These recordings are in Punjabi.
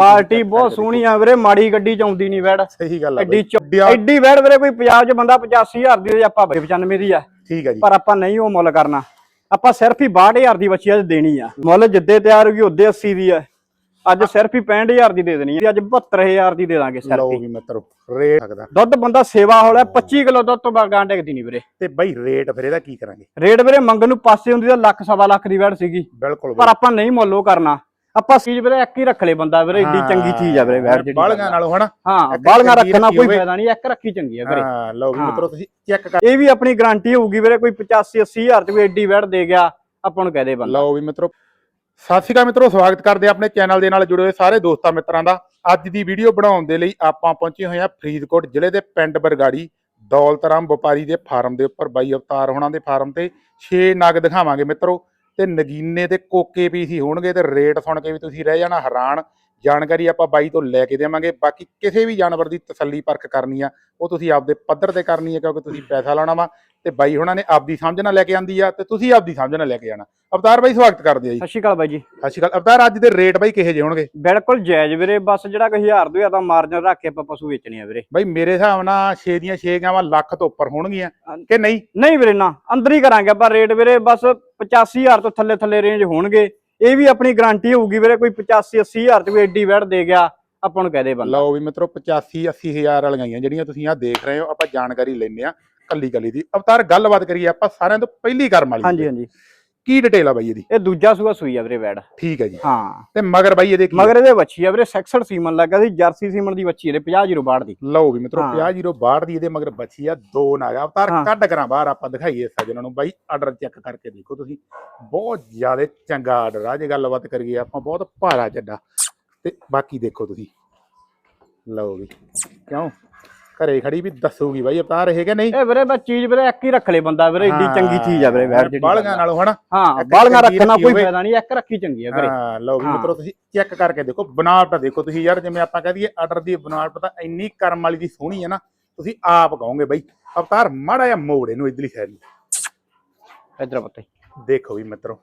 ਪਾਰਟੀ ਬਹੁਤ ਸੋਹਣੀ ਆ ਵੀਰੇ ਮਾੜੀ ਗੱਡੀ ਚ ਆਉਂਦੀ ਨਹੀਂ ਵੈੜ। ਸਹੀ ਗੱਲ ਆ ਐਡੀ ਐਡੀ ਵੈੜ ਵੀਰੇ ਕੋਈ ਪੰਜਾਬ ਚ ਬੰਦਾ 85000 ਦੀ ਤੇ ਆਪਾਂ 95 ਦੀ ਆ। ਠੀਕ ਹੈ ਜੀ। ਪਰ ਆਪਾਂ ਨਹੀਂ ਉਹ ਮੁੱਲ ਕਰਨਾ। ਆਪਾਂ ਸਿਰਫ ਹੀ 62000 ਦੀ ਬੱਚੀ ਅੱਜ ਦੇਣੀ ਆ। ਮੁੱਲ ਜਿੱਦੇ ਤਿਆਰ ਹੋ ਗਈ ਉਹਦੇ 80 ਦੀ ਆ। ਅੱਜ ਸਿਰਫ ਹੀ 65000 ਦੀ ਦੇ ਦੇਣੀ ਆ। ਅੱਜ 72000 ਦੀ ਦੇ ਦਾਂਗੇ ਸਿਰਫ ਲਓ ਹੀ। ਵੀ ਮਿੱਤਰੋ ਰੇਟ ਸਕਦਾ ਦੁੱਧ ਬੰਦਾ ਸੇਵਾ ਹੋਲਾ 25 ਕਿਲੋ ਦੁੱਧ ਤੋਂ ਬਾਅਦ ਗਾਂ ਟਿਕਦੀ ਨਹੀਂ ਵੀਰੇ। ਤੇ ਬਾਈ ਰੇਟ ਫਿਰ ਇਹਦਾ ਕੀ ਕਰਾਂਗੇ? ਰੇਟ ਵੀਰੇ ਮੰਗਣ ਨੂੰ ਪਾਸੇ ਹੁੰਦੀ ਤਾਂ ਲੱਖ ਸਵਾ ਲੱਖ ਦੀ ਵੈੜ ਸੀਗੀ। ਬਿਲਕੁਲ ਪਰ ਆਪਾਂ ਨਹੀਂ ਮੁੱਲ ਉਹ ਕਰਨਾ। ਆਪਾਂ ਚੀਜ਼ ਵੀਰੇ ਇੱਕ ਹੀ ਰੱਖ ਲੈ ਬੰਦਾ ਵੀਰੇ ਏਡੀ ਚੰਗੀ ਚੀਜ਼ ਆ ਵੀਰੇ ਵੈੜ ਜਿਹੜੀ ਬਾਲਗਾਂ ਨਾਲੋਂ ਹਨਾ। ਹਾਂ ਬਾਲਗਾ ਰੱਖਣਾ ਰੱਖੀ ਕੋਈ। ਫਾਇਦਾ ਨਹੀਂ ਇੱਕ ਰੱਖੀ ਚੰਗੀ ਆ ਵੀਰੇ। ਹਾਂ ਲਓ ਵੀ। ਮਿੱਤਰੋ ਤੁਸੀਂ ਚੈੱਕ ਕਰ ਇਹ ਵੀ ਆਪਣੀ ਗਾਰੰਟੀ ਹੋਊਗੀ ਵੀਰੇ ਕੋਈ 85 80000 ਚ ਵੀ ਏਡੀ ਵੈੜ ਦੇ ਗਿਆ ਆਪਾਂ ਨੂੰ ਕਹਦੇ ਬੰਦਾ। ਲਓ ਵੀ ਮਿੱਤਰੋ ਸਤਿ ਸ਼੍ਰੀ ਅਕਾਲ ਮਿੱਤਰੋ ਸਵਾਗਤ ਕਰਦੇ ਆਪਣੇ ਚੈਨਲ ਦੇ ਨਾਲ ਜੁੜੇ ਹੋਏ ਸਾਰੇ ਦੋਸਤਾਂ ਮਿੱਤਰਾਂ ਦਾ। ਅੱਜ ਦੀ ਵੀਡੀਓ ਬਣਾਉਣ ਦੇ ਲਈ ਆਪਾਂ ਪਹੁੰਚੇ ਹੋਏ ਹਾਂ ਫਰੀਦਕੋਟ ਜ਼ਿਲ੍ਹੇ ਦੇ ਪਿੰਡ ਬਰਗਾੜੀ ਦੌਲਤਰਾਮ ਵਪਾਰੀ ਦੇ ਫਾਰਮ ਦੇ ਉੱਪਰ ਬਾਈ ਅਵਤਾਰ ਹੋਣਾ ਦੇ ਫਾਰਮ ਤੇ। 6 ਨਗ ਦਿਖਾਵਾਂਗੇ ਮਿੱਤਰੋ। ਤੇ ਨਗੀਨੇ ਤੇ ਕੋਕੇ ਵੀ ਹੀ ਹੋਣਗੇ ਤੇ ਰੇਟ ਸੁਣ ਕੇ ਵੀ ਤੁਸੀਂ ਰਹਿ ਜਾਣਾ ਹੈਰਾਨ। ਜਾਣਕਾਰੀ ਆਪਾਂ ਬਾਈ ਤੋਂ ਲੈ ਕੇ ਦੇਵਾਂਗੇ। ਬਾਕੀ ਕਿਸੇ ਵੀ ਜਾਨਵਰ ਦੀ ਤਸੱਲੀ ਪਰਖ ਕਰਨੀ ਆ, ਉਹ ਤੁਸੀਂ ਆਪਦੇ ਪੱਧਰ ਤੇ ਕਰਨੀ ਹੈ ਕਿਉਂਕਿ ਤੁਸੀਂ ਪੈਸਾ ਲਾਉਣਾ ਵਾ। ਤੇ ਬਾਈ ਹੁਣਾਂ ਨੇ ਆਪਦੀ ਸਮਝ ਨਾਲ ਲੈ ਕੇ ਆਂਦੀ ਆ ਤੇ ਤੁਸੀਂ ਆਪਦੀ ਸਮਝ ਨਾਲ ਲੈ ਕੇ ਜਾਣਾ ਅਵਤਾਰ ਬਾਈ ਸਵਾਗਤ ਕਰਦੇ ਆ ਜੀ। ਸਤਿ ਸ਼੍ਰੀ ਅਕਾਲ ਬਾਈ ਜੀ। ਸਤਿ ਸ਼੍ਰੀ ਅਕਾਲ। ਅਵਤਾਰ ਅੱਜ ਦੇ ਰੇਟ ਬਾਈ ਕਿਹੇ ਜਿਹੇ ਹੋਣਗੇ? ਬਿਲਕੁਲ ਜਾਇਜ਼ ਵੀਰੇ ਬਸ ਜਿਹੜਾ ਕੋਈ 1000 ਦੋ ਤਾਂ ਮਾਰਜਨ ਰੱਖ ਕੇ ਆਪਾਂ ਪਸ਼ੂ ਵੇਚਣੇ ਆ ਵੀਰੇ। ਬਾਈ ਮੇਰੇ ਹਿਸਾਬ ਨਾਲ 6 ਦੀਆਂ 6 ਗਾਵਾਂ ਲੱਖ ਤੋਂ ਉੱਪਰ ਹੋਣਗੀਆਂ ਕਿ ਨਹੀਂ? ਨਹੀਂ ਵੀਰੇ ਨਾ। ਅੰਦਰ ਹੀ ਕਰਾਂਗੇ ਆਪਾਂ ਰੇਟ ਵੀਰੇ ਬਸ 85000 ਤੋਂ ਥੱਲੇ ਥੱਲੇ ਰੇਂਜ ਹੋਣਗੇ। ਇਹ ਵੀ ਆਪਣੀ ਗਾਰੰਟੀ ਹੋਊਗੀ ਵੀਰੇ ਕੋਈ 85 80000 ਚ ਵੀ ਏਡੀ ਵੈੜ ਦੇ ਗਿਆ ਆਪਾਂ ਨੂੰ ਕਹਦੇ ਬੰਦਾ। ਲਓ ਵੀ ਮਿੱਤਰੋ 85 80 ਹਜ਼ਾਰ ਵਾਲੀਆਂ ਹੀ ਆ ਜਿਹੜੀਆਂ ਤੁਸੀਂ ਆ ਦੇਖ ਰਹੇ ਹੋ ਆਪਾਂ ਜਾਣਕਾਰੀ ਲੈਣੇ ਆ ਕੱਲੀ ਕੱਲੀ ਦੀ। ਅਵਤਾਰ ਗੱਲਬਾਤ ਕਰੀਏ ਆਪਾਂ ਸਾਰਿਆਂ ਤੋਂ ਪਹਿਲੀ ਕਰਮ ਵਾਲੀ ਹਾਂਜੀ ਹਾਂਜੀ। ਕੀ ਡਿਟੇਲ ਆ ਬਾਈ ਇਹਦੀ? ਇਹ ਦੂਜਾ ਸੂਆ ਸੂਈ ਆ ਵੀਰੇ ਵੈੜ। ਠੀਕ ਹੈ ਜੀ। ਹਾਂ। ਤੇ ਮਗਰ ਬਾਈ ਇਹਦੇ ਕੀ? ਮਗਰ ਇਹਦੇ ਵੱਛੀ ਆ ਵੀਰੇ 66 ਸੀਮਨ ਲੱਗਾ ਸੀ ਜਰਸੀ ਸੀਮਨ ਦੀ ਵੱਛੀ ਇਹਦੇ 50 ਜ਼ੀਰੋ ਬਾੜ ਦੀ। ਲਓ ਵੀ ਮਿੱਤਰੋ ਹਾਂ। 50 ਦੀ ਇਹਦੇ ਮਗਰ ਬੱਚੀ ਆ ਦੋ ਨਾਗਾ ਅਵਤਾਰ। ਕੱਢ ਕਰਾਂ ਬਾਹਰ ਆਪਾਂ ਦਿਖਾਈਏ ਸੱਜਣਾਂ ਨੂੰ। ਬਾਈ ਆਰਡਰ ਚੈੱਕ ਕਰਕੇ ਦੇਖੋ ਤੁਸੀਂ। ਬਹੁਤ ਜ਼ਿਆਦਾ ਚੰਗਾ ਆਰਡਰ ਆ। ਜੇ ਗੱਲਬਾਤ ਕਰੀਏ ਆਪਾਂ ਬਹੁਤ ਭਾਰਾ ਚੱਡਾ ਤੇ ਬਾਕੀ ਦੇਖੋ ਤੁਸੀਂ। ਲਓ ਵੀ। ਕਿਉਂ? ਘਰੇ ਖੜੀ ਵੀ ਦੱਸੂਗੀ ਬਾਈ ਅਵਤਾਰ ਇਹ ਕਿ ਨਹੀਂ? ਇਹ ਵੀਰੇ ਬਸ ਚੀਜ਼ ਵੀਰੇ ਇੱਕ ਹੀ ਰੱਖ ਲੈ ਬੰਦਾ ਵੀਰੇ ਏਡੀ ਚੰਗੀ ਚੀਜ਼ ਆ ਵੀਰੇ ਵੈੜ ਜਿਹੜੀ। ਬਾਲਗਾਂ ਨਾਲੋਂ ਹਨਾ। ਹਾਂ ਚੰਗੀ ਰੱਖਣਾ ਰੱਖੀ ਕੋਈ। ਫਾਇਦਾ ਨਹੀਂ ਇੱਕ ਰੱਖੀ ਚੰਗੀ ਆ ਵੀਰੇ। ਹਾਂ ਲਓ ਵੀ। ਮਿੱਤਰੋ ਤੁਸੀਂ ਚੈੱਕ ਕਰਕੇ ਦੇਖੋ ਬਣਾਵਟ ਦੇਖੋ ਤੁਸੀਂ ਯਾਰ ਜਿਵੇਂ ਆਪਾਂ ਕਹ ਦਈਏ ਆਰਡਰ ਦੀ ਬਣਾਵਟ ਤਾਂ ਇੰਨੀ ਕਰਮ ਵਾਲੀ ਦੀ ਸੋਹਣੀ ਹੈ ਨਾ ਤੁਸੀਂ ਆਪ ਕਹੋਗੇ ਬਾਈ ਅਵਤਾਰ ਮਾੜਾ ਜਿਹਾ ਮੋੜ ਇਹਨੂੰ ਇਧਰਲੀ ਸਾਈਡ ਨੂੰ। ਇਧਰ ਪੱਤੇ। ਦੇਖੋ ਵੀ ਮਿੱਤਰੋ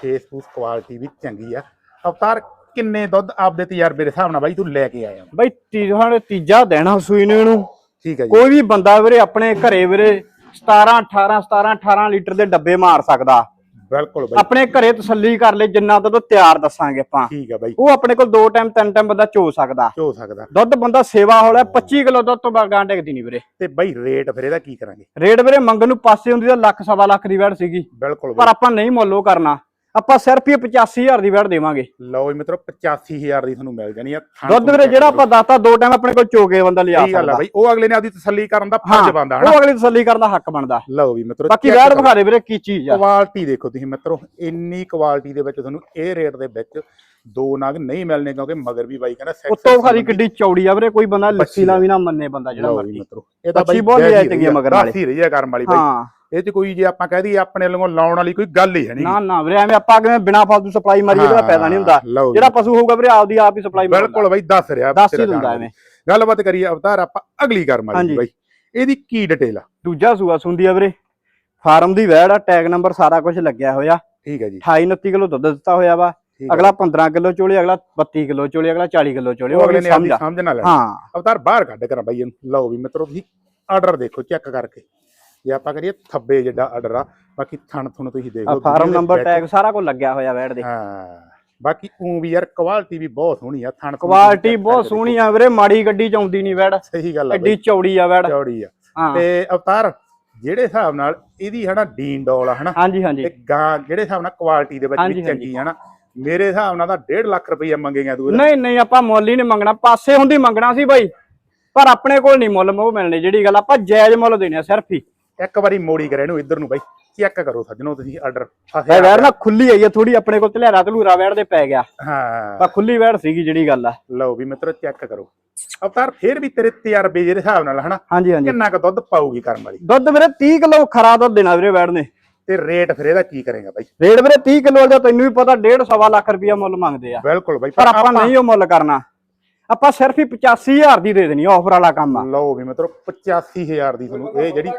ਫੇਸਬੁੱਕ ਕੁਆਲਿਟੀ ਵੀ ਚੰਗੀ ਆ। ਅਵਤਾਰ ਕਿੰਨੇ ਦੁੱਧ ਆਪਦੇ ਤਜਰਬੇ ਦੇ ਹਿਸਾਬ ਨਾਲ ਬਾਈ ਤੂੰ ਲੈ ਕੇ ਆਇਆ? ਬਈ ਤੀ ਹੁਣ ਤੀਜਾ ਦੇਣਾ ਸੂਈ ਨੂੰ ਇਹਨੂੰ। ਠੀਕ ਹੈ ਜੀ। ਕੋਈ ਵੀ ਬੰਦਾ ਵੀਰੇ ਆਪਣੇ ਘਰੇ ਵੀਰੇ 17 18 17 18 ਲੀਟਰ ਦੇ ਡੱਬੇ ਮਾਰ ਸਕਦਾ। ਬਿਲਕੁਲ ਬਾਈ। ਆਪਣੇ ਘਰੇ ਤਸੱਲੀ ਕਰ ਲੈ ਜਿੰਨਾ ਦੁੱਧ ਤਿਆਰ ਦੱਸਾਂਗੇ ਆਪਾਂ। ਠੀਕ ਹੈ ਬਾਈ। ਉਹ ਆਪਣੇ ਕੋਲ ਦੋ ਟਾਈਮ ਤਿੰਨ ਟਾਈਮ ਬੰਦਾ ਚੋ ਸਕਦਾ। ਹੋ ਸਕਦਾ। ਦੁੱਧ ਬੰਦਾ ਸੇਵਾ ਹੋਲਾ 25 ਕਿਲੋ ਦੁੱਧ ਤੋਂ ਬਾਅਦ ਗਾਂ ਟਿਕਦੀ ਨਹੀਂ ਵੀਰੇ। ਤੇ ਬਾਈ ਰੇਟ ਫਿਰ ਇਹਦਾ ਕੀ ਕਰਾਂਗੇ? ਰੇਟ ਵੀਰੇ ਮੰਗਣ ਨੂੰ ਪਾਸੇ ਹੁੰਦੀ ਤਾਂ ਲੱਖ ਸਵਾ ਲੱਖ ਦੀ ਵੈੜ ਸੀਗੀ। ਬਿਲਕੁਲ ਪਰ ਆਪਾਂ ਨਹੀਂ ਮੁੱਲ ਉਹ ਕਰਨਾ। ਆਪਾਂ ਸਿਰਫ ਹੀ 85000 ਦੀ ਵੈੜ ਦੇਵਾਂਗੇ। ਲਓ ਜੀ ਮਿੱਤਰੋ 85000 ਦੀ ਤੁਹਾਨੂੰ ਮਿਲ ਜਾਣੀ ਆ। ਦੁੱਧ ਵੀਰੇ ਜਿਹੜਾ। ਆਪਾਂ ਦਾਤਾ ਦੋ ਟਾਈਮ ਆਪਣੇ ਕੋਲ ਚੋਕੇ ਬੰਦਾ ਲਿਆ ਸਕਦਾ। ਬਾਈ ਉਹ ਅਗਲੇ ਨੇ ਆਪਦੀ ਤਸੱਲੀ ਕਰਨ ਦਾ ਫਰਜ਼ ਬਣਦਾ ਹਨਾ? ਉਹ ਅਗਲੀ ਤਸੱਲੀ ਕਰਨ ਦਾ ਹੱਕ ਬਣਦਾ। ਲਓ ਵੀ ਮਿੱਤਰੋ ਬਾਕੀ ਕਰੋ। ਵਿਖਾ ਦੇ ਵੀਰੇ ਕੀ ਚੀਜ਼ ਆ। ਕੁਆਲਿਟੀ ਦੇਖੋ ਤੁਸੀਂ ਮਿੱਤਰੋ ਇੰਨੀ ਕੁਆਲਿਟੀ ਦੇ ਵਿੱਚ ਤੁਹਾਨੂੰ ਇਹ ਰੇਟ ਦੇ ਵਿੱਚ ਦੋ ਨਗ ਨਹੀਂ ਮਿਲਣੇ ਕਿਉਂਕਿ ਮਗਰ ਵੀ ਬਾਈ ਕਹਿੰਦਾ sex ਉੱਤੋਂ ਖਾਲੀ ਕਿੱਡੀ ਚੌੜੀ ਆ ਵੀਰੇ ਕੋਈ ਬੰਦਾ ਲੱਸੀ ਨਾ ਵੀ ਨਾ ਮੰਨੇ ਬੰਦਾ ਜਿਹੜਾ ਮਰਜ਼ੀ। ਮਿੱਤਰੋ ਇਹ ਤਾਂ ਬਾਈ ਬਹੁਤ ਹੀ ਚੰਗੀ ਮਗਰ ਵਾਲੀ। ਦੱਸ ਹੀ ਰਹੀ ਆ ਕਰਮ ਵਾਲੀ ਬਾਈ। ਹਾਂ। ਇਹ ਚ ਕੋਈ ਜੇ ਆਪਾਂ ਕਹਿ ਦਈਏ ਆਪਣੇ ਵੱਲੋਂ ਲਾਉਣ ਵਾਲੀ ਕੋਈ ਗੱਲ ਹੀ ਹੈ ਨਹੀਂ ਨਾ ਨਾ ਵੀਰੇ ਐਵੇਂ ਆਪਾਂ ਕਿਵੇਂ ਬਿਨਾ ਫਾਲਤੂ ਸਪਲਾਈ ਮਾਰੀ ਇਹਦਾ ਫਾਇਦਾ ਨਹੀਂ ਹੁੰਦਾ। ਜਿਹੜਾ ਪਸ਼ੂ ਹੋਊਗਾ ਵੀਰੇ ਆਪਦੀ ਆਪ ਹੀ ਸਪਲਾਈ ਮਾਰਦਾ ਬਿਲਕੁਲ ਬਾਈ ਦੱਸ ਰਿਹਾ ਦੱਸ ਹੀ ਦਿੰਦਾ। ਐਵੇਂ। ਗੱਲਬਾਤ ਕਰੀਏ ਅਵਤਾਰ ਆਪਾਂ ਅਗਲੀ ਹਾਂਜੀ। ਦੀ ਬਾਈ। ਇਹਦੀ ਕੀ ਡਿਟੇਲ ਆ? ਦੂਜਾ ਸੂਆ ਸੁੰਦੀ ਆ ਵੀਰੇ। ਫਾਰਮ ਦੀ ਵੈੜ ਆ ਟੈਗ ਨੰਬਰ ਸਾਰਾ ਕੁਝ ਲੱਗਿਆ ਹੋਇਆ। ਠੀਕ ਹੈ ਜੀ। 28 29 ਕਿਲੋ ਦੁੱਧ ਦਿੱਤਾ ਹੋਇਆ ਵਾ। ਅਗਲਾ 15 ਕਿਲੋ ਚੋਲੇ ਅਗਲਾ 32 ਕਿਲੋ ਚੋਲੇ ਅਗਲਾ 40 ਕਿਲੋ ਚੋਲੇ ਉਹ ਅਗਲੇ ਨੇ ਸਮਝਾ ਨਾਲ ਹਾਂ। ਅਵਤਾਰ ਬਾਹਰ ਕੱਢ ਕਰਾਂ ਬਾਈ ਲਓ ਵੀ ਮਿੱਤਰੋ ਤੁਸੀਂ ਆਰਡਰ ਦੇਖੋ ਚੈੱਕ ਕਰਕੇ। ਜੇ ਆਪਾਂ ਕਰੀਏ ਥੱਬੇ ਜਿੱਡਾ ਆਰਡਰ ਆ ਬਾਕੀ ਥਣ ਥਣ ਤੁਸੀਂ ਦੇਖ ਲਓ ਫਾਰਮ ਨੰਬਰ। ਟੈਗ ਸਾਰਾ ਕੁਝ ਲੱਗਿਆ ਹੋਇਆ ਵੈੜ ਦੇ। ਹਾਂ ਬਾਕੀ ਉਹ ਵੀ ਯਾਰ ਕੁਆਲਿਟੀ ਵੀ ਬਹੁਤ ਸੋਹਣੀ ਆ ਥਣ ਕੁਆਲਿਟੀ ਬਹੁਤ ਸੋਹਣੀ ਆ ਵੀਰੇ ਮਾੜੀ ਗੱਡੀ ਚ ਆਉਂਦੀ ਨਹੀਂ ਵੈੜ। ਸਹੀ ਗੱਲ ਆ ਐਡੀ ਚੌੜੀ ਆ ਵੈੜ। ਚੌੜੀ ਆ। ਤੇ ਅਵਤਾਰ ਜਿਹੜੇ ਹਿਸਾਬ ਨਾਲ ਇਹਦੀ ਹਨਾ ਡੀਨ ਡੋਲ ਆ ਹਨਾ ਹਾਂਜੀ ਹਾਂਜੀ। ਤੇ ਗਾਂ ਜਿਹੜੇ ਹਿਸਾਬ ਨਾਲ ਕੁਆਲਿਟੀ ਦੇ ਵਿੱਚ ਵੀ ਚੰਗੀ ਆ ਨਾ ਮੇਰੇ ਹਿਸਾਬ ਨਾਲ ਤਾਂ 1.5 ਲੱਖ ਰੁਪਈਆ ਮੰਗੇਗਾ ਤੂੰ। ਨਹੀਂ ਨਹੀਂ ਆਪਾਂ ਮੁੱਲ ਹੀ ਨਹੀਂ ਮੰਗਣਾ ਪਾਸੇ ਹੁੰਦੀ ਮੰਗਣਾ ਸੀ ਬਾਈ ਪਰ ਆਪਣੇ ਕੋਲ ਨਹੀਂ ਮੁੱਲ ਉਹ ਮਿਲਣੇ ਜਿਹੜੀ ਗੱਲ ਆਪਾਂ ਜਾਇਜ਼ ਮੁੱਲ ਦੇਣੇ ਆ ਸਿਰਫ ਹੀ। ਇੱਕ ਵਾਰੀ ਮੋੜੀ ਕਰੇ ਇਹਨੂੰ ਇੱਧਰ ਨੂੰ ਬਾਈ ਚੈੱਕ ਕਰੋ ਸੱਜਣੋ ਤੁਸੀਂ ਆਰਡਰ ਇਹ ਵੈੜ ਨਾ ਖੁੱਲੀ ਆਈ ਆ ਥੋੜੀ ਆਪਣੇ ਕੋਲ ਧਲੇਰਾ ਧਲੂਰਾ ਵੈੜ ਦੇ ਪੈ ਗਿਆ। ਹਾਂ। ਤਾਂ ਖੁੱਲੀ ਵੈੜ ਸੀਗੀ ਜਿਹੜੀ ਗੱਲ ਆ। ਲਓ ਵੀ ਮਿੱਤਰੋ ਚੈੱਕ ਕਰੋ। ਅਵਤਾਰ ਫੇਰ ਵੀ ਤੇਰੇ ਤਜਰਬੇ ਜਿਹੜੇ ਹਿਸਾਬ ਨਾਲ ਹਨਾ? ਹਾਂਜੀ ਹਾਂਜੀ। ਕਿੰਨਾ ਕੁ ਦੁੱਧ ਪਾਊਗੀ ਕਰਮ ਵਾਲੀ? ਦੁੱਧ ਵੀਰੇ 30 ਕਿਲੋ ਖਰਾ ਦੁੱਧ ਦੇਣਾ ਵੀਰੇ ਵੈੜ ਨੇ। ਤੇ ਰੇਟ ਫਿਰ ਇਹਦਾ ਕੀ ਕਰੇਗਾ ਬਾਈ? ਰੇਟ ਵੀਰੇ 30 ਕਿਲੋ ਦਾ ਤੈਨੂੰ ਵੀ ਪਤਾ 1.5 ਸਵਾ ਲੱਖ ਰੁਪਇਆ ਮੁੱਲ ਮੰਗਦੇ ਆ। ਬਿਲਕੁਲ ਬਾਈ ਪਰ ਆਪਾਂ ਨਹੀਂ ਉਹ ਮੁੱਲ ਕਰਨਾ। ਆਪਾਂ ਸਿਰਫ ਹੀ 85000 ਦੀ ਦੇ ਦੇਣੀ ਆਫਰ ਵਾਲਾ ਕੰਮ ਆ। ਲਓ ਵੀ ਮਿੱਤਰੋ 85000 ਦੀ ਤੁਹਾਨੂੰ ਇਹ ਜਿਹੜੀ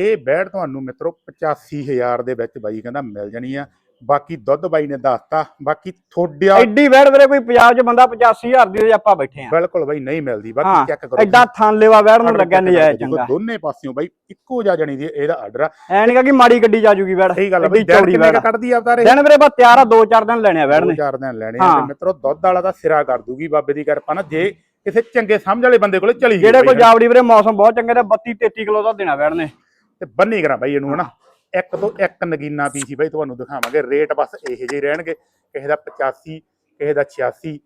ਇਹ ਬੈੜ ਤੁਹਾਨੂੰ ਮਿੱਤਰੋ 85000 ਦੇ ਵਿੱਚ ਬਾਈ ਕਹਿੰਦਾ ਮਿਲ ਜਾਣੀ ਆ। ਬਾਕੀ ਦੁੱਧ ਬਾਈ ਨੇ ਦੱਸਤਾ ਬਾਕੀ ਥੋੜਿਆ ਐਡੀ ਵੈੜ ਵੀਰੇ ਕੋਈ ਪੰਜਾਬ 'ਚ ਬੰਦਾ 85000 ਦੀ ਤੇ ਆਪਾਂ ਬੈਠੇ ਆ ਬਿਲਕੁਲ ਬਾਈ ਨਹੀਂ ਮਿਲਦੀ ਬਾਕੀ ਚੈੱਕ ਕਰੋ ਐਡਾ ਥਾਨ ਲੈਵਾ ਵੈੜ ਨੂੰ ਲੱਗਿਆ ਨਜਾਇਜ਼ ਚੰਗਾ। ਦੋਨੇ ਪਾਸਿਓਂ ਬਾਈ ਇੱਕੋ ਜਿਹਾ ਜਣੀ ਦੀ ਇਹਦਾ ਆਰਡਰ ਆ। ਐ ਨੀ ਗਾ ਕਿ ਮਾੜੀ ਗੱਡੀ ਜਾ ਜੂਗੀ ਵੈੜ ਸਹੀ ਗੱਲ ਆ ਬਾਈ ਚੌੜੀ ਵੈੜ ਕੱਢਦੀ ਆ ਇਹ ਦਿਨ ਵੀਰੇ ਬਸ ਤਿਆਰ ਆ ਦੋ ਚਾਰ ਦਿਨ ਲੈਣੇ ਆ ਵੈੜ ਦੋ ਨੇ ਚਾਰ ਦਿਨ ਲੈਣੇ ਆ। ਤੇ ਮਿੱਤਰੋ ਦੁੱਧ ਵਾਲਾ ਦਾ ਸਿਰਾ ਕਰ ਦੂਗੀ ਬਾਬੇ ਦੀ ਕਿਰਪਾ ਨਾਲ ਜੇ ਕਿਸੇ ਚੰਗੇ ਸਮਝ ਵਾਲੇ ਬੰਦੇ ਕੋਲੇ ਚਲੀ ਜਿਹੜੇ ਕੋਲ। ਜਾਵੜੀ ਵੀਰੇ ਮੌਸਮ ਬਹੁਤ ਚੰਗੇ ਤੇ 32 33 ਕਿਲੋ ਦਾ ਦੇਣਾ ਵੈੜ ਨੇ। ਤੇ ਬੰਨੀ ਕਰਾਂ ਬਾਈ ਇਹਨੂੰ ਹਨਾ? ਇੱਕ ਤੋਂ ਇੱਕ ਨਗੀਨਾ ਪੀਸ ਹੀ ਬਾਈ ਤੁਹਾਨੂੰ ਦਿਖਾਵਾਂਗੇ। ਰੇਟ ਬਸ ਇਹੋ ਜਿਹੇ ਰਹਿਣਗੇ। ਕਿਸੇ ਦਾ 85 ਕਿਸੇ ਦਾ 86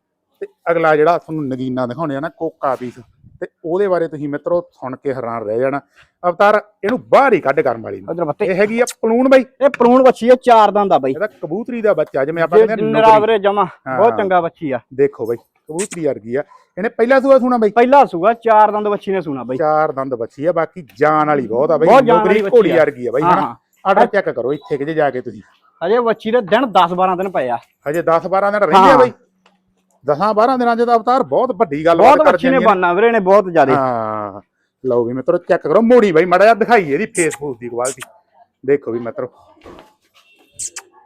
ਤੇ ਅਗਲਾ ਜਿਹੜਾ ਤੁਹਾਨੂੰ ਨਗੀਨਾ ਦਿਖਾਉਣੇ ਆ ਨਾ ਕੋਕਾ ਪੀਸ। ਤੇ ਉਹਦੇ ਬਾਰੇ ਤੁਸੀਂ ਮਿੱਤਰੋ ਸੁਣ ਕੇ ਹੈਰਾਨ ਰਹਿ ਜਾਣਾ। ਅਵਤਾਰ ਇਹਨੂੰ ਬਾਹਰ ਹੀ ਕੱਢ ਕਰਨ ਵਾਲੀ ਇਹ ਹੈਗੀ ਆ ਪਲੂਣ ਬਾਈ। ਇਹ ਪ੍ਰੂਣ ਬੱਚੀ ਆ ਚਾਰ ਦੰਦ ਆ ਬਾਈ। ਇਹਦਾ ਕਬੂਤਰੀ ਦਾ ਬੱਚਾ ਜਿਵੇਂ ਆਪਾਂ ਕਹਿੰਦੇ ਨਿਰਾ ਨੁਕਰੀ। ਵੀਰੇ ਜਮਾ। ਬਹੁਤ ਚੰਗਾ ਬੱਚੀ ਆ। ਦੇਖੋ ਬਾਈ ਕਬੂਤਰੀ ਵਰਗੀ ਆ। ਇਹਨੇ ਪਹਿਲਾ ਸੂਆ ਸੁਣਾ ਬਾਈ? ਪਹਿਲਾ ਸੂਆ ਚਾਰ ਦੰਦ ਬੱਚੀ ਨੇ ਸੁਣਾ ਬਾਈ। ਚਾਰ ਦੰਦ ਬੱਚੀ ਆ ਬਾਕੀ ਜਾਨ ਵਾਲੀ ਬਹੁਤ ਆ ਬਾਈ। ਨੌਕਰੀ ਘੋੜੀ ਆ। ਵਰਗੀ ਆ ਬਾਈ ਹਨਾ? ਹਾਂ। ਆਰਡਰ ਚੈੱਕ ਕਰੋ ਇੱਥੇ ਕਿਤੇ ਜਾ ਕੇ ਤੁਸੀਂ। ਅਜੇ ਬੱਚੀ ਦੇ ਦਿਨ 10 12 ਦਿਨ ਪਏ ਆ। ਹਜੇ 10 12 ਦਿਨ ਰਹਿੰਦੇ ਆ। ਬਾਈ। 10 12 ਦਿਨਾਂ ਚ ਤਾਂ ਅਵਤਾਰ ਬਹੁਤ ਵੱਡੀ ਗੱਲ ਬਹੁਤ ਬੱਚੀ ਨੇ ਬਣਨਾ ਵੀਰੇ ਨੇ ਬਹੁਤ ਜ਼ਿਆਦਾ। ਹਾਂ। ਲਓ ਵੀ ਮਿੱਤਰੋ ਚੈੱਕ ਕਰੋ। ਮੋੜੀ ਬਾਈ ਮੜਾ ਜਿਹਾ ਦਿਖਾਈਏ ਇਹਦੀ ਫੇਸਬੁੱਕ ਦੀ ਕੁਆਲਿਟੀ ਦੇਖੋ ਵੀ ਮਿੱਤਰੋ।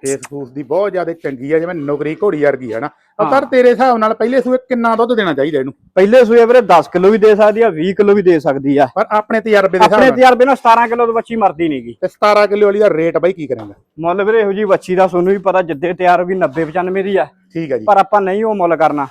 ਫੇਸਬੁੱਕ ਦੀ ਬਹੁਤ ਜ਼ਿਆਦਾ ਚੰਗੀ ਆ ਜਿਵੇਂ ਨੌਕਰੀ ਘੋੜੀ ਵਰਗੀ ਆ ਨਾ। ਅਵਤਾਰ ਤੇਰੇ ਹਿਸਾਬ ਨਾਲ ਪਹਿਲੇ ਸੂਏ ਕਿੰਨਾ ਦੁੱਧ ਦੇਣਾ ਚਾਹੀਦਾ ਇਹਨੂੰ? ਪਹਿਲੇ ਸੂਏ ਵੀਰੇ 10 ਕਿਲੋ ਵੀ ਦੇ ਸਕਦੀ ਆ 20 ਕਿਲੋ ਵੀ ਦੇ ਸਕਦੀ ਆ। ਪਰ ਆਪਣੇ ਤਜਰਬੇ ਦੇ ਹਿਸਾਬ ਆਪਣੇ ਤਜਰਬੇ ਨਾਲ 17 ਕਿਲੋ ਦੀ ਬੱਚੀ ਮਰਦੀ ਨਹੀਂਗੀ ਤੇ 17 ਕਿਲੋ ਵਾਲੀ ਦਾ ਰੇਟ ਬਾਈ ਕੀ ਕਰੇਗਾ? ਮੁੱਲ ਵੀਰੇ ਇਹੋ ਜੀ ਬੱਚੀ ਦਾ ਤੁਹਾਨੂੰ ਵੀ ਪਤਾ ਜਿੱਦੇ ਤਿਆਰ ਵੀ 90 95 ਦੀ ਆ। ਠੀਕ ਹੈ ਜੀ। ਪਰ ਆਪਾਂ ਨਹੀਂ ਉਹ ਮੁੱਲ ਕਰਨਾ।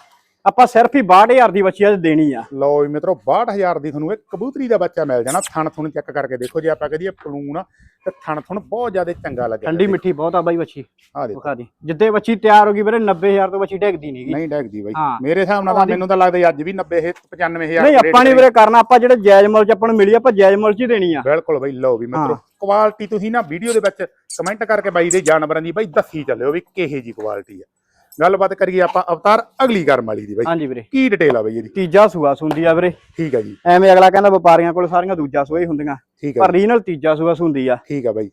ਆਪਾਂ ਸਿਰਫ ਹੀ 62000 ਦੀ ਬੱਚੀ ਅੱਜ ਦੇਣੀ ਆ। ਲਓ ਵੀ ਮਿੱਤਰੋ 62000 ਦੀ ਤੁਹਾਨੂੰ ਇਹ ਕਬੂਤਰੀ ਦਾ ਬੱਚਾ ਮਿਲ ਜਾਣਾ। ਥਣ ਥੁਣ ਚੈੱਕ ਕਰਕੇ ਦੇਖੋ ਜੇ ਆਪਾਂ ਕਹਦੀਏ ਪਲੂਨ ਤੇ ਥਣ ਥੁਣ ਬਹੁਤ ਜ਼ਿਆਦਾ ਚੰਗਾ ਲੱਗਿਆ। ਠੰਡੀ ਮਿੱਠੀ ਬਹੁਤ ਆ ਬਾਈ ਬੱਚੀ। ਆ ਦੇਖੋ। ਦੀ। ਜਿੱਦੇ ਬੱਚੀ ਤਿਆਰ ਹੋ ਗਈ ਵੀਰੇ 90000 ਤੋਂ ਬੱਚੀ ਡੇਗਦੀ ਨਹੀਂਗੀ ਨਹੀਂ ਡੈਗਦੀ ਬਾਈ। ਮੇਰੇ ਹਿਸਾਬ ਨਾਲ ਤਾਂ ਮੈਨੂੰ ਤਾਂ ਲੱਗਦਾ ਜੀ ਅੱਜ ਵੀ 90 ਇਹ 95000 ਨਹੀਂ ਆਪਾਂ ਨਹੀਂ ਵੀਰੇ ਕਰਨਾ ਆਪਾਂ ਜਿਹੜੇ ਜਾਇਜ਼ ਮੁੱਲ ਚ ਆਪਾਂ ਨੂੰ ਮਿਲੀ ਆਪਾਂ ਜਾਇਜ਼ ਮੁੱਲ ਚ ਹੀ ਦੇਣੀ ਆ। ਬਿਲਕੁਲ ਬਾਈ ਲਓ ਵੀ ਮਿੱਤਰੋ ਕੁਆਲਿਟੀ ਤੁਸੀਂ ਨਾ ਵੀਡੀਓ ਦੇ ਵਿੱਚ ਕਮੈਂਟ ਕਰਕੇ ਬਾਈ ਦੇ ਜਾਨਵਰਾਂ ਦੀ ਬਾਈ ਦੱਸੀ ਚੱਲਿਓ ਵੀ ਕਿਹੇ ਜੀ ਕੁਆਲਿਟੀ ਆ। ਗੱਲਬਾਤ ਕਰੀਏ ਆਪਾਂ ਅਵਤਾਰ ਅਗਲੀ ਕਰਮ ਵਾਲੀ ਦੀ ਬਾਈ। ਹਾਂਜੀ ਵੀਰੇ। ਕੀ ਡਿਟੇਲ ਆ ਬਾਈ ਇਹਦੀ? ਤੀਜਾ ਸੂਆ ਸੁੰਦੀ ਆ ਵੀਰੇ। ਠੀਕ ਆ ਜੀ। ਐਵੇਂ ਅਗਲਾ ਕਹਿੰਦਾ ਵਪਾਰੀਆਂ ਕੋਲ ਸਾਰੀਆਂ ਦੂਜਾ ਸੂਆ ਹੀ ਹੁੰਦੀਆਂ। ਠੀਕ ਆ ਪਰ ਰੀਜਨਲ ਤੀਜਾ ਸੂਆ ਸੁੰਦੀ ਆ। ਠੀਕ ਆ ਬਾਈ।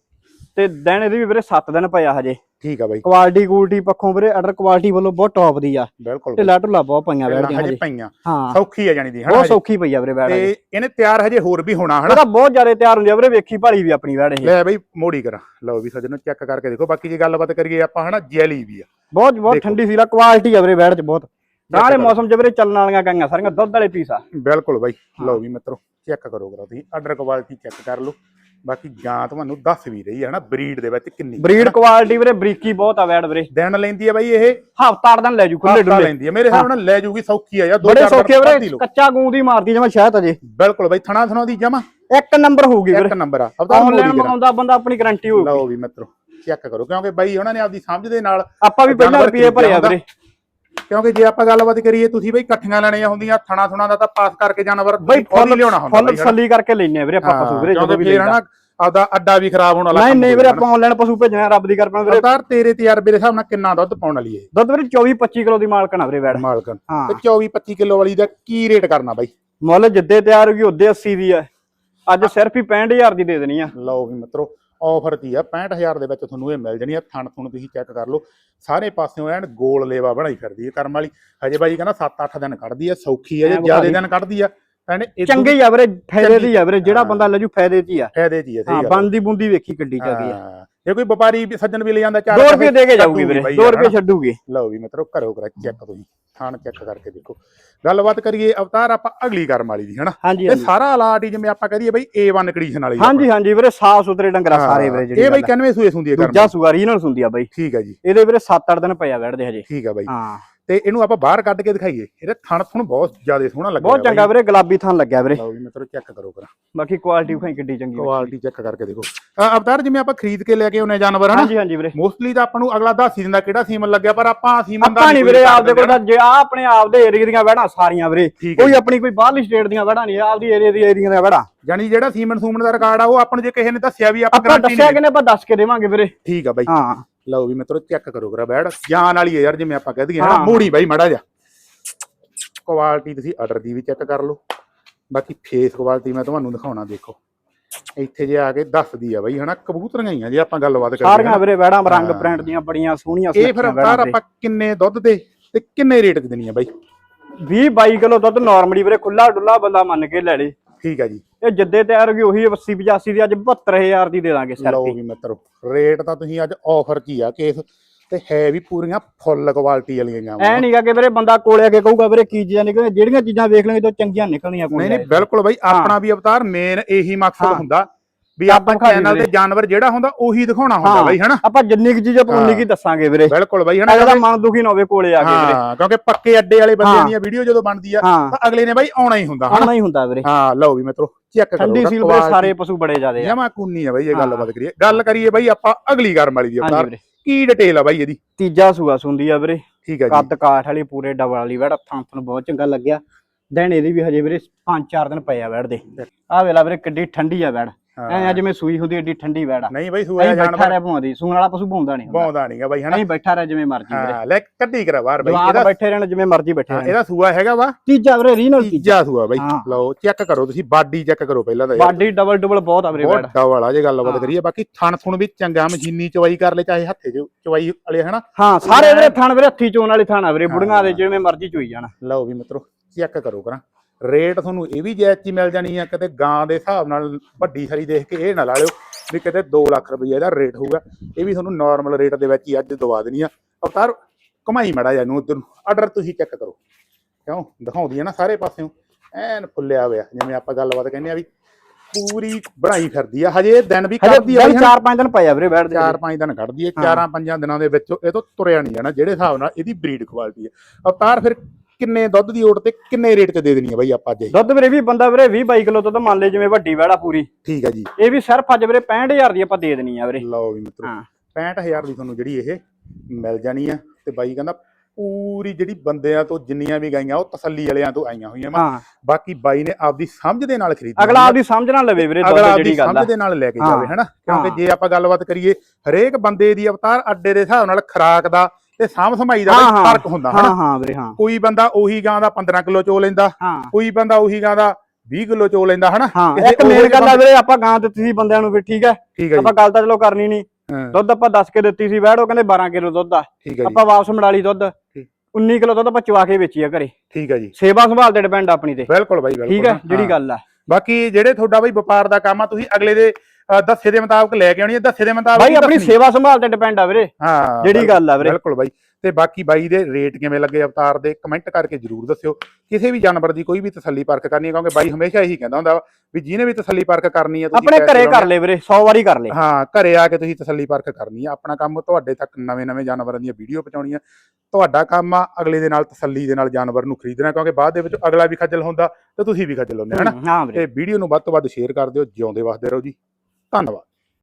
ਤੇ ਦਿਨ ਇਹਦੇ ਵੀ ਵੀਰੇ 7 ਦਿਨ ਪਿਆ ਹਜੇ। ਠੀਕ ਆ ਬਾਈ। ਕੁਆਲਿਟੀ ਕੁਆਲਿਟੀ ਪੱਖੋਂ ਵੀਰੇ ਆਰਡਰ ਕੁਆਲਿਟੀ ਵੱਲੋਂ ਬਹੁਤ ਟੌਪ ਦੀ ਆ। ਬਿਲਕੁਲ ਢਿੱਲਾ ਢੁੱਲਾ ਬਹੁਤ ਪਈਆਂ ਬੈਠਦੀਆਂ ਹਜੇ ਪਈਆਂ। ਹਾਂ। ਸੌਖੀ ਆ ਜਾਣੀ ਦੀ ਹਨਾ ਬਹੁਤ। ਸੌਖੀ ਪਈ ਆ ਵੀਰੇ ਬੈੜ ਤੇ ਇਹਨੇ ਤਿਆਰ ਹਜੇ ਹੋਰ ਵੀ ਹੋਣਾ ਹਨਾ? ਉਹਦਾ ਬਹੁਤ ਜ਼ਿਆਦਾ ਤਿਆਰ ਹੁੰਦੀ ਆ ਵੀਰੇ ਵੇਖੀ ਭਾਲੀ ਵੀ ਆਪਣੀ ਬੈੜ ਇਹ। ਲੈ ਬਈ ਮੋੜੀ ਕਰਾਂ। ਲਓ ਵੀ ਸੱਜਣੋ ਚੈੱਕ ਕਰਕੇ ਦੇਖੋ। ਬਾਕੀ ਜੇ ਗੱਲਬਾਤ ਕਰੀਏ ਆਪਾਂ ਹਨਾ ਜੈਲੀ ਵੀ ਆ। ਬਹੁਤ ਬਹੁਤ। ਠੰਡੀ ਸੀਲਾ ਕੁਆਲਿਟੀ ਆ ਵੀਰੇ ਬੈੜ ਚ ਬਹੁਤ। ਨਾਲੇ ਕਰੋ। ਮੌਸਮ ਚ ਵੀਰੇ ਚੱਲਣ ਵਾਲੀਆਂ ਗਾਈਆਂ ਸਾਰੀਆਂ ਦੁੱਧ ਵਾਲੇ ਪੀਸ ਆ। ਬਿਲਕੁਲ ਬਾਈ ਲਓ ਵੀ ਮਿੱਤਰੋ ਚੈੱਕ ਕਰੋ ਕਰੋ ਤੁਸੀਂ ਆਰਡਰ ਕੁਆਲਿਟੀ ਚੈੱਕ ਕਰ ਲਓ। ਬਾਕੀ ਜਾਂ ਤੁਹਾਨੂੰ ਦੱਸ ਵੀ ਰਹੀ ਹੈ ਹਨਾ ਬਰੀਡ ਦੇ ਵਿੱਚ ਕਿੰਨੀ ਬਰੀਡ ਕੁਆਲਿਟੀ ਵੀਰੇ ਬਰੀਕੀ ਬਹੁਤ ਆ ਬੈੜ ਵੀਰੇ। ਦਿਨ ਲੈਂਦੀ ਹੈ ਬਾਈ ਇਹ? ਹਫਤਾ ਦਿਨ ਲੈ ਜੂ ਖੁੱਲੇ ਹਫਤਾ ਡੁੱਲੇ। ਲੈਂਦੀ ਹੈ ਮੇਰੇ ਹਿਸਾਬ ਨਾਲ ਲੈ ਜੂਗੀ ਸੌਖੀ ਆ ਯਾਰ ਦੋ ਬੜੇ ਸੌਖੇ ਵੀਰੇ। ਕੱਚਾ ਗੂੰਦੀ ਮਾਰਦੀ ਜਿਵੇਂ ਸ਼ਾਇਦ ਅਜੇ। ਬਿਲਕੁਲ ਬਾਈ ਥਣਾ ਥਣਾ ਦੀ ਜਮਾ? ਇੱਕ ਨੰਬਰ ਹੋਊਗੀ ਵੀਰੇ। ਇੱਕ ਨੰਬਰ ਆ। ਅਵਤਾਰ ਆਨਲਾਈਨ ਮੰਗਾਉਂਦਾ ਬੰਦਾ ਆਪਣੀ ਗਾਰੰਟੀ ਹੋਊਗੀ। ਲਓ ਵੀ ਮਿੱਤਰੋ। ਚੈੱਕ ਕਰੋ ਕਿਉਂਕਿ ਬਾਈ ਉਹਨਾਂ ਨੇ ਆਪਦੀ ਸਮਝ ਦੇ ਨਾਲ ਆਪਾਂ ਵੀ ਪਹਿਲਾਂ ਰੁਪਏ ਭਰਿਆ ਵੀਰੇ। ਕਿਉਂਕਿ ਜੇ ਆਪਾਂ ਗੱਲਬਾਤ ਕਰੀਏ ਤੁਸੀਂ ਬਈ ਇਕੱਠੀਆਂ ਲੈਣੀਆਂ ਹੁੰਦੀਆਂ ਥਣਾ ਥੁਣਾ ਦਾ ਤਾਂ ਪਾਸ ਕਰਕੇ ਜਾਨਵਰ ਬਈ ਫੁੱਲ ਲਿਆਉਣਾ ਹੁੰਦਾ ਫੁੱਲ। ਤਸੱਲੀ ਕਰਕੇ ਲੈਨੇ ਆ ਵੀਰੇ ਆਪਾਂ ਪਸ਼ੂ ਵੀਰੇ ਜਦੋਂ ਵੀ ਲੈਣਾ ਆਪਦਾ ਅੱਡਾ ਵੀ ਖਰਾਬ ਹੋਣ ਵਾਲਾ ਨਹੀਂ ਨਹੀਂ ਵੀਰੇ। ਆਪਾਂ ਆਨਲਾਈਨ ਪਸ਼ੂ ਭੇਜਣਾ ਰੱਬ ਦੀ ਕਿਰਪਾ ਵੀਰੇ। ਅਵਤਾਰ ਤੇਰੇ ਤਜਰਬੇ ਦੇ ਹਿਸਾਬ ਨਾਲ ਕਿੰਨਾ ਦੁੱਧ ਪਾਉਣ ਵਾਲੀ ਹੈ? ਦੁੱਧ ਵੀਰੇ 24 25 ਕਿਲੋ ਦੀ ਮਾਲਕਣ ਆ ਵੀਰੇ ਬੈੜ ਮਾਲਕਨ ਹਾਂ। ਤੇ 24 25 ਕਿਲੋ ਵਾਲੀ ਦਾ ਕੀ ਰੇਟ ਕਰਨਾ ਬਾਈ? ਮੁੱਲ ਜਿੱਦੇ ਤਿਆਰ ਹੋ ਗਈ ਉਹਦੇ 80 ਦੀ ਆ। ਅੱਜ ਸਿਰਫ ਹੀ 65000 ਦੀ ਦੇ ਦੇਣੀ ਆ। ਲਓ ਵੀ ਮਿੱਤਰੋ ਆਫਰ ਕੀ ਆ 65000 ਦੇ ਵਿੱਚ ਤੁਹਾਨੂੰ ਇਹ ਮਿਲ ਜਾਣੀ ਆ ਥਣ ਥੁਣ ਤੁਸੀਂ ਚੈੱਕ ਕਰ ਲਓ ਸਾਰੇ ਪਾਸਿਓਂ ਐਨ ਗੋਲ ਲੇਵਾ ਬਣਾਈ ਫਿਰਦੀ ਹੈ ਕਰਮ ਵਾਲੀ ਹਜੇ ਬਾਈ ਕਹਿੰਦਾ 7-8 ਦਿਨ ਕੱਢਦੀ ਆ ਸੌਖੀ ਆ ਜੇ ਜ਼ਿਆਦਾ ਦਿਨ ਕੱਢਦੀ ਆ ਭੈਣੇ ਇਹ ਚੰਗੇ ਹੀ ਆ ਵੀਰੇ ਫਾਇਦੇ ਦੀ ਆ ਵੀਰੇ ਜਿਹੜਾ। ਬੰਦਾ ਲੈ ਜੂ ਫਾਇਦੇ ਹੀ ਆ ਫਾਇਦੇ ਜੀ ਆ ਸਹੀ ਗੱਲ। ਬੰਦੀ ਬੁੰਦੀ ਵੇਖੀ ਕਿੱਡੀ ਜਾ ਗਈ ਆ। ਜੇ ਕੋਈ ਵਪਾਰੀ ਵੀ ਸੱਜਣ ਵੀ ਲੈ ਜਾਂਦਾ 2 ਰੁਪਏ ਦੇ ਕੇ ਜਾਊਗੀ ਵੀਰੇ 2 ਰੁਪਏ ਛੱਡੂਗੀ। ਲਓ ਵੀ ਮਿੱਤਰੋ ਘਰੋ ਘਰ ਚੈੱਕ ਤੁਸੀਂ ਥਾਣ ਚੈੱਕ ਕਰਕੇ ਦੇਖੋ। ਗੱਲਬਾਤ ਕਰੀਏ ਅਵਤਾਰ ਆਪਾਂ ਅਗਲੀ ਕਰਮ ਵਾਲੀ ਦੀ ਹਨਾ? ਇਹ ਸਾਰਾ ਅਲਾਟ ਹੀ ਜਿਵੇਂ ਆਪਾਂ ਕਰੀਏ ਬਈ A1 ਕੰਡੀਸ਼ਨ ਵਾਲੀ ਹਾਂਜੀ ਹਾਂਜੀ ਵੀਰੇ ਸਾਫ਼ ਸੁਥਰੇ ਡੰਗਰਾ। ਸਾਰੇ ਵੀਰੇ ਜਿਹੜੀ ਇਹ ਬਈ ਗੱਲ ਆ। ਕਿੰਨਵੇਂ ਸੂਏ ਹੁੰਦੀ ਹੈ ਕਰਮ ਦੂਜਾ ਸੂਆ ਰੀਨਲ ਹੁੰਦੀ ਆ ਬਾਈ। ਠੀਕ ਹੈ ਜੀ। ਇਹਦੇ ਵੀਰੇ 7-8 ਦਿਨ ਪਿਆ ਵੜਦੇ ਹਜੇ। ਠੀਕ ਹੈ ਬਾਈ। ਹਾਂ। ਤੇ ਇਹਨੂੰ ਆਪਾਂ ਬਾਹਰ ਕੱਢ ਕੇ ਦਿਖਾਈਏ। ਇਹਦੇ ਥਣ ਥਣ ਬਹੁਤ ਜ਼ਿਆਦਾ ਸੋਹਣਾ ਲੱਗਿਆ ਬਹੁਤ ਚੰਗਾ ਵੀਰੇ ਗੁਲਾਬੀ ਥਾਂ ਲੱਗਿਆ ਵੀਰੇ। ਲਓ ਵੀ ਮਿੱਤਰੋ ਚੈੱਕ ਕਰੋ ਕਰਾਂ ਬਾਕੀ ਕੁਆਲਿਟੀ ਵਿਖਾਈ ਕਿੱਡੀ ਚੰਗੀ। ਕੁਆਲਿਟੀ ਚੈੱਕ ਕਰਕੇ ਦੇਖੋ। ਅਵਤਾਰ ਜਿਵੇਂ ਆਪਾਂ ਖਰੀਦ ਕੇ ਲੈ ਕੇ ਆਉਨੇ ਜਾਨਵਰ ਹਨਾ? ਹਾਂਜੀ ਹਾਂਜੀ ਵੀਰੇ। ਮੋਸਟਲੀ ਤਾਂ ਆਪਾਂ ਨੂੰ ਅਗਲਾ ਦੱਸ ਹੀ ਦਿੰਦਾ ਕਿਹੜਾ ਸੀਮਨ ਲੱਗਿਆ ਪਰ ਆਪਾਂ ਸੀਮਨ ਦਾ ਆਪਾਂ ਨਹੀਂ ਵੀਰੇ ਆਪਦੇ ਕੋਲ ਤਾਂ ਜੇ ਆ ਆਪਣੇ ਆਪ ਦੇ ਏਰੀਆ ਦੀਆਂ ਵੜਾਂ ਸਾਰੀਆਂ ਵੀਰੇ। ਕੋਈ ਆਪਣੀ ਕੋਈ ਬਾਹਰਲੀ ਸਟੇਟ ਦੀਆਂ ਵੜਾਂ ਨਹੀਂ ਆਪਦੀ ਏਰੀਆ ਦੀ ਏਰੀਆ ਦੀਆਂ ਵੜਾਂ ਜਾਨੀ ਜਿਹੜਾ ਸੀਮਨ ਸੂਮਨ ਦਾ ਰਿਕਾਰਡ ਆ ਉਹ ਆਪਾਂ ਨੂੰ ਜੇ ਕਿਸੇ ਨੇ ਦੱਸਿਆ ਵੀ ਆਪਾਂ ਆਪਾਂ ਗਾਰੰਟੀ ਦੱਸਿਆ ਨਹੀਂ ਕਿ ਨੇ ਆਪਾਂ ਦੱਸ ਕੇ ਦੇਵਾਂਗੇ ਵੀਰੇ। ਠੀਕ ਆ ਬਾਈ। ਹਾਂ। ਲਓ ਵੀ ਮਿੱਤਰੋ ਚੈੱਕ ਕਰੋ ਕਰਾ ਬੈੜ ਜਾਨ ਵਾਲੀ ਹੈ ਯਾਰ ਜਿਵੇਂ ਆਪਾਂ ਕਹਿ ਦਈਏ ਹਨਾ ਹਾਂ। ਮੋੜੀ ਬਾਈ ਮੜਾ ਜਾ ਕੁਆਲਿਟੀ ਤੁਸੀਂ ਆਰਡਰ ਦੀ ਵੀ ਚੈੱਕ ਕਰ ਲਓ। ਬਾਕੀ ਫੇਸ ਕੁਆਲਿਟੀ ਮੈਂ ਤੁਹਾਨੂੰ ਦਿਖਾਉਣਾ ਦੇਖੋ। ਇੱਥੇ ਜੇ ਆ ਕੇ ਦੱਸਦੀ ਆ ਬਾਈ ਹਨਾ ਕਬੂਤਰੀਆਂ ਹੀ ਆ ਜੇ ਆਪਾਂ ਗੱਲਬਾਤ ਕਰੀਏ ਸਾਰੀਆਂ ਹਨਾ। ਵੀਰੇ ਵੜਾਂ ਰੰਗ ਹਾਂ। ਪ੍ਰਿੰਟ ਦੀਆਂ ਬੜੀਆਂ ਸੋਹਣੀਆਂ ਇਹ ਫਿਰ ਅਵਤਾਰ ਆਪਾਂ ਕਿੰਨੇ ਦੁੱਧ ਦੇ ਤੇ ਕਿੰਨੇ ਰੇਟ ਦੇਣੀ ਆ ਬਾਈ? 20 22 ਕਿਲੋ ਦੁੱਧ ਨਾਰਮਲੀ ਵੀਰੇ ਖੁੱਲਾ ਡੁੱਲਾ ਬੰਦਾ ਮੰਨ ਕੇ ਲੈ ਲੇ। ਠੀਕ ਹੈ ਜੀ। ਇਹ ਜਿੱਦੇ ਤਿਆਰ ਹੋ ਗਈ ਉਹੀ 80 85 ਦੀ ਅੱਜ 72000 ਦੀ ਦੇ ਦਾਂਗੇ ਸਿਰ ਲਓ ਵੀ ਮਿੱਤਰੋ ਰੇਟ ਤਾਂ ਤੁਸੀਂ ਅੱਜ ਆਫਰ 'ਚ ਹੀ ਆ ਕੇਸ ਤੇ ਹੈ ਵੀ ਪੂਰੀਆਂ ਫੁੱਲ ਕੁਆਲਿਟੀ ਵਾਲੀਆਂ ਗਾਵਾਂ। ਐ ਨਹੀਂਗਾ ਕਿ ਵੀਰੇ ਬੰਦਾ ਕੋਲੇ ਆ ਕੇ ਕਹੂਗਾ ਵੀਰੇ ਕੀ ਚੀਜ਼ਾਂ ਨਿਕਲਣੀਆਂ ਜਿਹੜੀਆਂ ਚੀਜ਼ਾਂ ਵੇਖ ਲਾਂਗੇ ਤਾਂ ਚੰਗੀਆਂ ਨਿਕਲਣੀਆਂ ਨਹੀਂ ਕੋਲੇ ਨਹੀਂ ਬਿਲਕੁਲ ਬਾਈ ਆਪਣਾ ਵੀ ਅਵਤਾਰ ਮੇਨ ਇਹੀ ਮਕਸਦ। ਹੁੰਦਾ। ਵੀ ਆਪਾਂ ਚੈਨਲ। ਤੇ ਜਾਨਵਰ ਜਿਹੜਾ ਹੁੰਦਾ ਉਹੀ ਦਿਖਾਉਣਾ ਹੁੰਦਾ। ਬਾਈ ਹਨਾ? ਆਪਾਂ ਜਿੰਨੀ ਕੁ ਚੀਜ਼ ਆਪਾਂ ਉਨੀ ਕੀ ਦੱਸਾਂਗੇ ਵੀਰੇ। ਬਿਲਕੁਲ ਬਾਈ ਹਨਾ? ਕਿਉਂਕਿ- ਮਨ ਦੁਖੀ ਨਾ ਹੋਵੇ ਕੋਲੇ ਆ ਕੇ ਵੀਰੇ। ਹਾਂ ਕਿਉਂਕਿ ਪੱਕੇ ਅੱਡੇ ਵਾਲੇ ਬੰਦਿਆਂ। ਦੀਆਂ ਵੀਡੀਓ ਜਦੋਂ ਬਣਦੀ ਆ ਤਾਂ ਅਗਲੇ ਨੇ ਬਾਈ ਆਉਣਾ ਹੀ ਹੁੰਦਾ ਆਉਣਾ ਹੀ ਹੁੰਦਾ ਵੀਰੇ। ਹਾਂ ਲਓ ਵੀ ਮਿੱਤਰੋ ਚੈੱਕ ਕਰੋ ਠੰਡੀ ਸੀਲ ਵੀਰੇ ਸਾਰੇ ਪਸ਼ੂ ਬੜੇ ਜ਼ਿਆਦੇ ਆ। ਜਮਾ ਕੁੰਨੀ ਆ ਬਾਈ ਇਹ। ਗੱਲਬਾਤ ਕਰੀਏ। ਗੱਲ ਕਰੀਏ ਬਾਈ ਆਪਾਂ ਅਗਲੀ ਗਰਮ ਵਾਲੀ ਦੀ ਵੀਰੇ। ਕੀ ਡਿਟੇਲ ਆ ਬਾਈ ਇਹਦੀ? ਤੀਜਾ ਸੂਆ ਸੁੰਦੀ ਆ ਵੀਰੇ। ਠੀਕ ਹੈ ਜੀ। ਕੱਦ ਕਾਠ ਵਾਲੀ ਪੂਰੇ ਡਬਲ ਵਾਲੀ ਵੜ ਥਾਂ ਨੂੰ ਬਹੁਤ ਚੰਗਾ ਲੱਗਿਆ। ਦਿਨ ਇਹਦੀ ਵੀ ਹਜੇ ਵੀਰੇ 5-4 ਦਿਨ ਪਏ ਆ ਵੜ ਦੇ ਆ ਵੇਲਾ ਵੀਰੇ ਕਿੱਡੀ ਠੰਡੀ ਆ ਵੜ। ਐ ਅੱਜ ਮੈਂ ਸੂਈ ਹੁੰਦੀ ਏਡੀ ਠੰਡੀ ਵੜ। ਆ ਨਹੀਂ ਬਾਈ ਸੂਆ ਬੈਠਾ ਜਾਨਵਰ। ਰਹਿ ਭਾਉਂਦੀ ਸੂਣ ਵਾਲਾ ਪਸ਼ੂ ਭਾਉਂਦਾ ਨਹੀਂ ਹੁੰਦਾ। ਬਾਉਂਦਾ ਨਹੀਂਗਾ ਬਾਈ ਹਨਾ? ਐਂ ਬੈਠਾ ਰਹਿ ਜਿਵੇਂ ਮਰਜ਼ੀ ਹਾਂ ਲੈ ਕੱਢੀ ਕਰਾ ਬਾਹਰ ਬਾਈ ਇਹਦਾ ਬੈਠੇ ਰਹਿਣ ਜਿਵੇਂ ਮਰਜ਼ੀ ਬੈਠੇ ਹਾਂ, ਰਹਿਣ। ਇਹਦਾ ਸੂਆ ਹੈਗਾ ਵਾ। ਤੀਜਾ ਵੀਰੇ ਰੀਨਲ ਤੀਜਾ ਸੂਆ ਬਾਈ। ਲਓ ਚੈੱਕ ਕਰੋ ਤੁਸੀਂ ਬਾਡੀ ਚੈੱਕ ਕਰੋ ਪਹਿਲਾਂ ਤਾਂ। ਬਾਡੀ ਡਬਲ ਡਬਲ ਬਹੁਤ ਆ ਵੀਰੇ ਵੜ। ਡਬਲ ਆ ਜੇ ਗੱਲਬਾਤ। ਕਰੀਏ ਬਾਕੀ ਥਣ ਥੁਣ ਵੀ ਚੰਗਾ ਮਸ਼ੀਨੀ ਚਵਾਈ ਕਰ ਲੈ ਚਾਹੇ ਹੱਥੇ ਚ ਚਵਾਈ ਵਾਲੇ ਹਨਾ? ਹਾਂ ਸਾਰੇ ਵੀਰੇ ਥਣ ਵੀਰੇ ਹੱਥੀ ਚੋਣ ਵਾਲੇ ਥਾਣਾ ਵੀਰੇ ਹਾਂ। ਬੁੜੀਆਂ ਦੇ ਜਿਵੇਂ ਮਰਜ਼ੀ ਚੋਈ ਜਾਣ। ਲਓ ਵੀ ਮਿੱਤਰੋ ਚੈੱਕ ਕਰੋ ਕਰਾਂ। ਰੇਟ ਤੁਹਾਨੂੰ ਇਹ ਵੀ ਜਾਇਜ਼ ਹੀ ਮਿਲ ਜਾਣੀ ਆ ਕਿਤੇ ਗਾਂ ਦੇ ਹਿਸਾਬ ਨਾਲ ਵੱਡੀ ਸਾਰੀ ਦੇਖ ਕੇ ਇਹ ਨਾ ਲਾ ਲਿਓ ਵੀ ਕਿਤੇ 2 ਲੱਖ ਰੁਪਏ ਇਹਦਾ ਰੇਟ ਹੋਊਗਾ। ਇਹ ਵੀ ਤੁਹਾਨੂੰ ਨਾਰਮਲ ਰੇਟ ਦੇ ਵਿੱਚ ਹੀ ਅੱਜ ਦਵਾ ਦੇਣੀ ਆ। ਅਵਤਾਰ ਕਮਾਈ ਮੜਾ ਜਾ ਨੂੰ ਉਧਰ ਆਰਡਰ ਤੁਸੀਂ ਚੈੱਕ ਕਰੋ। ਕਿਉਂ? ਦਿਖਾਉਂਦੀ ਆ ਨਾ ਸਾਰੇ ਪਾਸਿਓਂ। ਐਨ ਫੁੱਲਿਆ ਹੋਇਆ ਜਿਵੇਂ ਆਪਾਂ ਗੱਲਬਾਤ ਕਹਿੰਦੇ ਆ ਵੀ ਪੂਰੀ ਬਣਾਈ ਫਿਰਦੀ ਆ। ਹਜੇ ਦਿਨ ਵੀ ਕੱਢਦੀ ਆ ਚਾਰ ਪੰਜ ਦਿਨ ਪਏ ਆ ਵੀਰੇ ਬੈਠ ਦੇ। ਚਾਰ ਪੰਜ ਦਿਨ ਕੱਢਦੀ ਹਾਂ। ਚਾਰਾਂ ਪੰਜਾਂ ਦਿਨਾਂ ਦੇ ਵਿੱਚ ਇਹ ਤੋਂ ਤੁਰਿਆ ਨਹੀਂ ਜਾਣਾ ਜਿਹੜੇ ਹਿਸਾਬ ਨਾਲ ਇਹਦੀ ਬਰੀਡ ਕੁਆਲਿਟੀ ਹੈ ਅਵਤਾਰ ਫਿਰ ਕਿੰਨੇ ਦੁੱਧ ਦੀ ਓਟ ਤੇ ਕਿੰਨੇ ਰੇਟ ਤੇ ਦੇ ਦੇਣੀ ਹੈ ਬਾਈ ਆਪਾਂ ਅੱਜ ਇਹ? ਦੁੱਧ ਵੀਰੇ ਵੀ ਬੰਦਾ ਵੀਰੇ 20 22 ਕਿਲੋ ਤੋਂ ਤਾਂ ਮੰਨ ਲੈ ਜਿਵੇਂ ਵੱਡੀ ਵੜਾ ਪੂਰੀ। ਠੀਕ ਹੈ ਜੀ। ਇਹ ਵੀ ਸਿਰਫ ਅੱਜ ਵੀਰੇ 65000 ਦੀ ਆਪਾਂ ਦੇ ਦੇਣੀ ਆ ਵੀਰੇ। ਲਓ ਵੀ ਮਿੱਤਰੋ ਹਾਂ। 65000 ਦੀ ਤੁਹਾਨੂੰ ਜਿਹੜੀ ਇਹ ਮਿਲ ਜਾਣੀ ਆ ਤੇ ਬਾਈ ਕਹਿੰਦਾ ਪੂਰੀ ਜਿਹੜੀ ਬੰਦਿਆਂ ਤੋਂ ਜਿੰਨੀਆਂ ਵੀ ਗਾਈਆਂ ਉਹ ਤਸੱਲੀ ਵਾਲਿਆਂ ਤੋਂ ਆਈਆਂ ਹੋਈਆਂ ਵਾ। ਹਾਂ। ਬਾਕੀ ਬਾਈ ਨੇ ਆਪਦੀ ਸਮਝ ਦੇ ਨਾਲ ਖਰੀਦੀ ਅਗਲਾ ਆਪਦੀ ਸਮਝ ਨਾਲ ਲਵੇ ਵੀਰੇ ਅਗਲਾ ਦੁੱਧ ਆਪਦੀ ਜਿਹੜੀ ਗੱਲ ਆ। ਸਮਝ ਦੇ ਨਾਲ ਲੈ ਕੇ ਹਾਂ। ਜਾਵੇ ਹਨਾ? ਕਿਉਂਕਿ ਹਾਂ। ਜੇ ਆਪਾਂ ਗੱਲਬਾਤ ਕਰੀਏ ਹਰੇਕ ਬੰਦੇ ਦੀ ਅਵਤਾਰ ਅੱਡੇ ਦੇ ਹਿਸਾਬ ਨਾਲ ਖਰਾਕ ਦਾ ਤੇ ਸਾਂਭ ਸਮਾਈ ਦਾ ਹਾਂ। ਫ਼ਰਕ ਹੁੰਦਾ ਹਨਾ? ਹਾਂ ਹਾਂ ਵੀਰੇ ਹਾਂ। ਕੋਈ ਬੰਦਾ ਉਹੀ ਗਾਂ ਦਾ 15 ਕਿਲੋ ਚੋ ਲੈਂਦਾ ਹਾਂ। ਕੋਈ ਬੰਦਾ ਉਹੀ ਗਾਂ ਦਾ 20 ਕਿਲੋ ਚੋ ਲੈਂਦਾ ਹਨਾ? ਹਾਂ ਕਿਸੇ ਇੱਕ ਉਹੋ ਮੇਨ ਜਿਹੇ ਗੱਲ ਆ ਵੀਰੇ ਆਪਾਂ ਗਾਂ ਦਿੱਤੀ ਸੀ ਬੰਦਿਆਂ ਨੂੰ ਵੀ ਠੀਕ ਹੈ? ਠੀਕ ਹੈ ਆਪਾਂ ਗੱਲ ਤਾਂ ਚਲੋ ਕਰਨੀ ਨਹੀਂ। ਹਾਂ, ਦੁੱਧ ਆਪਾਂ 10 ਕੇ ਦਿੱਤੀ ਸੀ ਵੈੜ ਉਹ ਕਹਿੰਦੇ 12 ਕਿਲੋ ਦੁੱਧ ਆ। ਠੀਕ ਹੈ ਜੀ। ਆਪਾਂ ਵਾਪਸ ਮੜਾ ਲਈ ਦੁੱਧ। ਠੀਕ। 19 ਕਿਲੋ ਦੁੱਧ ਆਪਾਂ ਚਵਾ ਕੇ ਵੇਚੀ ਆ ਘਰੇ। ਠੀਕ ਹੈ ਜੀ। ਸੇਵਾ ਸੰਭਾਲ ਤੇ ਡਿਪੈਂਡ ਆਪਣੀ ਤੇ। ਬਿਲਕੁਲ ਬਾਈ ਬਿਲਕੁਲ। ਠੀਕ ਹੈ ਹਾਂ। ਜਿਹੜੀ ਗੱਲ ਆ। ਬਾਕੀ ਜਿਹੜੇ ਤੁਹਾਡਾ ਬਾਈ ਵਪਾਰ ਦਾ ਕੰਮ ਆ ਤੁਸੀਂ ਅਗਲੇ ਦੇ ਦੱਸੇ ਦੇ ਮੁਤਾਬਕ ਲੈ ਕੇ ਆਉਣੀ ਹੈ ਦੱਸੇ ਦੇ ਮੁਤਾਬਕ ਬਾਈ ਹੀ ਆਪਣੀ। ਸੇਵਾ ਸੰਭਾਲ ਤੇ ਡਿਪੈਂਡ ਆ ਵੀਰੇ। ਹਾਂ ਜਿਹੜੀ ਗੱਲ ਆ ਵੀਰੇ। ਬਿਲਕੁਲ ਬਾਈ। ਤੇ ਬਾਕੀ ਬਾਈ ਦੇ ਰੇਟ ਕਿਵੇਂ ਲੱਗੇ ਅਵਤਾਰ ਦੇ ਕਮੈਂਟ ਕਰਕੇ ਜਰੂਰ ਦੱਸਿਓ। ਕਿਸੇ ਵੀ ਜਾਨਵਰ ਦੀ ਕੋਈ ਵੀ ਤਸੱਲੀ ਪਰਖ ਕਰਨੀ ਹੈ ਕਿਉਂਕਿ ਬਾਈ ਹਮੇਸ਼ਾ ਇਹੀ ਕਹਿੰਦਾ ਹੁੰਦਾ ਵਾ ਜਿਹਨੇ ਵੀ ਤਸੱਲੀ ਪਰਖ ਕਰਨੀ ਹੈ ਤੁਸੀਂ ਆਪਣੇ ਘਰੇ ਕਰ ਲੈ ਵੀਰੇ 100 ਵਾਰੀ ਕਰ ਲੈ। ਹਾਂ ਘਰੇ ਆ ਕੇ ਤੁਸੀਂ ਤਸੱਲੀ ਪਰਖ ਕਰਨੀ ਆ। ਆਪਣਾ ਕੰਮ ਤੁਹਾਡੇ ਤੱਕ ਨਵੇਂ-ਨਵੇਂ ਜਾਨਵਰਾਂ ਦੀਆਂ ਵੀਡੀਓ ਪਹੁੰਚਾਉਣੀਆਂ। ਤੁਹਾਡਾ ਕੰਮ ਆ ਅਗਲੇ ਦੇ ਨਾਲ ਤਸੱਲੀ ਦੇ ਨਾਲ ਜਾਨਵਰ ਨੂੰ ਖਰੀਦਣਾ ਕਿਉਂਕਿ ਬਾਅਦ ਦੇ ਵਿੱਚ ਅਗਲਾ ਵੀ ਖੱਜਲ ਹੁੰਦਾ ਤੇ ਤੁਸੀਂ ਵੀ ਖੱਜਲ ਹੁੰਦੇ ਹਨਾ? ਹਾਂ ਤੇ ਵੀਡੀਓ ਨੂੰ ਵੱਧ ਤੋਂ ਵੱਧ ਸ਼ੇਅਰ ਕਰ ਦਿਓ ਜਿਉਂਦੇ ਵਸਦੇ ਰਹੋ ਜੀ। ガンダは